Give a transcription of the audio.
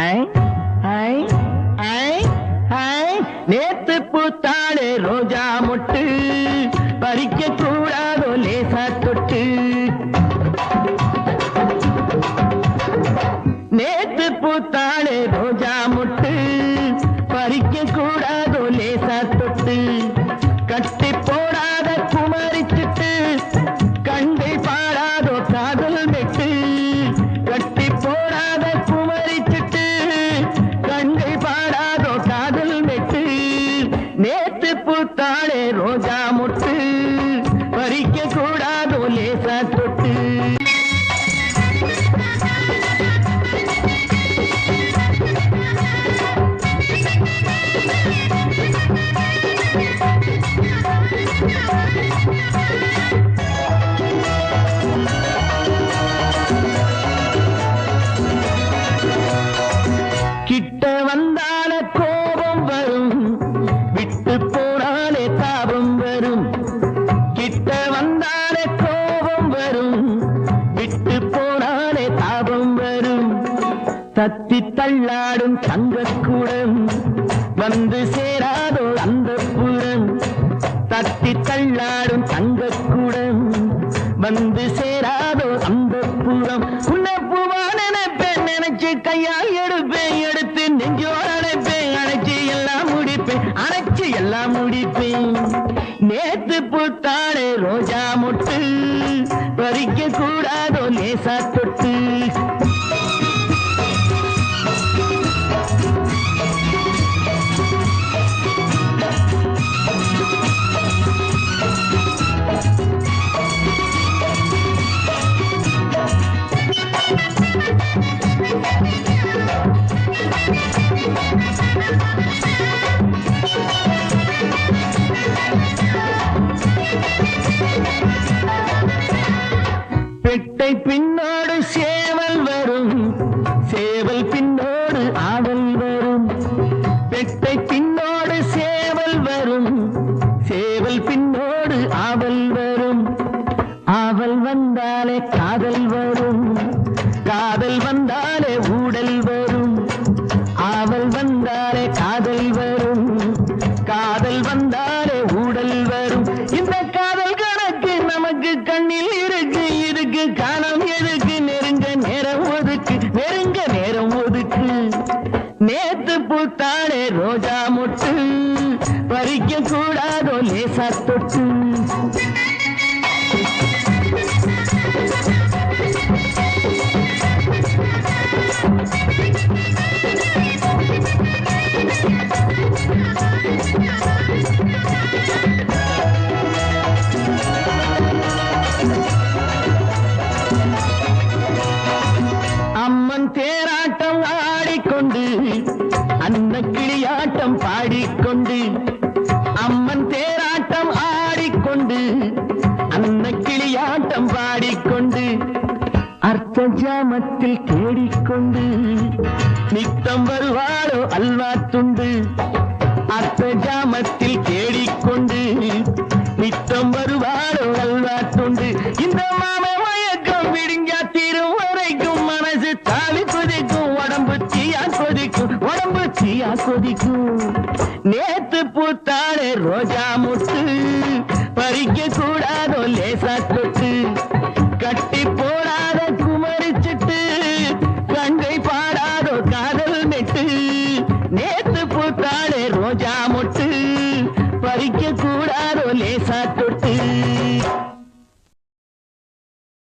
आए आए आए आए நேத்து பூத்தாளே ரோஜா மொட்டு பறிக்க கூடாதோ லேசா தொட்டு நேத்து பூ பறிக்க கூடாதோ லேசா தொட்டு. கிட்ட வந்தால தத்தி தள்ளாடும் தங்கக்கூடம் வந்து சேராதோ அந்த புறம் தத்தி தள்ளாடும் தங்கக்கூடம் வந்து சேராதோ அந்த புறம் உன்னை பூவா நினைப்பேன் நினைச்சு கையால் எடுப்பேன் எடுத்து நெஞ்சோட அழைப்பேன் அழைச்சி எல்லாம் முடிப்பேன் அழைச்சி எல்லாம் முடிப்பேன். நேத்து பூத்தாளே ரோஜா முட்டு பறிக்க கூடாதோ லேசா தொட்டு. பெட்டை பின்னோடு சேவல் வரும். சேவல் பின்னோடு ஆவல் வரும். பெட்டை பின்னோடு சேவல் வரும். சேவல் பின்னோடு ஆவல் வரும். ஆவல் வந்தாலே காதல் வரும். காதல் வந்தாலே ஊடல் வரும். ஆவல் வந்தாலே எதுக்கு காலம் எதுக்கு? நெருங்க நேரம் ஒதுக்கு நெருங்க நேரம் ஒதுக்கு. நேத்து பூத்தாளே ரோஜா மொட்டு பறிக்க கூடாதோ லேசா தொட்டு. தேராட்டம் ஆடிக்கொண்டு அன்ன கிளியாட்டம் பாடிக்கொண்டு அம்மன் தேராட்டம் ஆடிக்கொண்டு அன்ன கிளியாட்டம் பாடிக்கொண்டு அர்த்த ஜாமத்தில் தேடிக்கொண்டு நித்தம் வருவாளோ அல்வா துண்டு அர்த்த ஜாமத்தில் தேடிக்கொண்டு நித்தம் வருவாளோ அல்வா துண்டு இந்த மாம மயக்கம் விடுங்க கொதியா கொதிக்கும் நேத்து பூத்தாளே ரோஜா முத்து பறிக்க கூடாதோ லேசா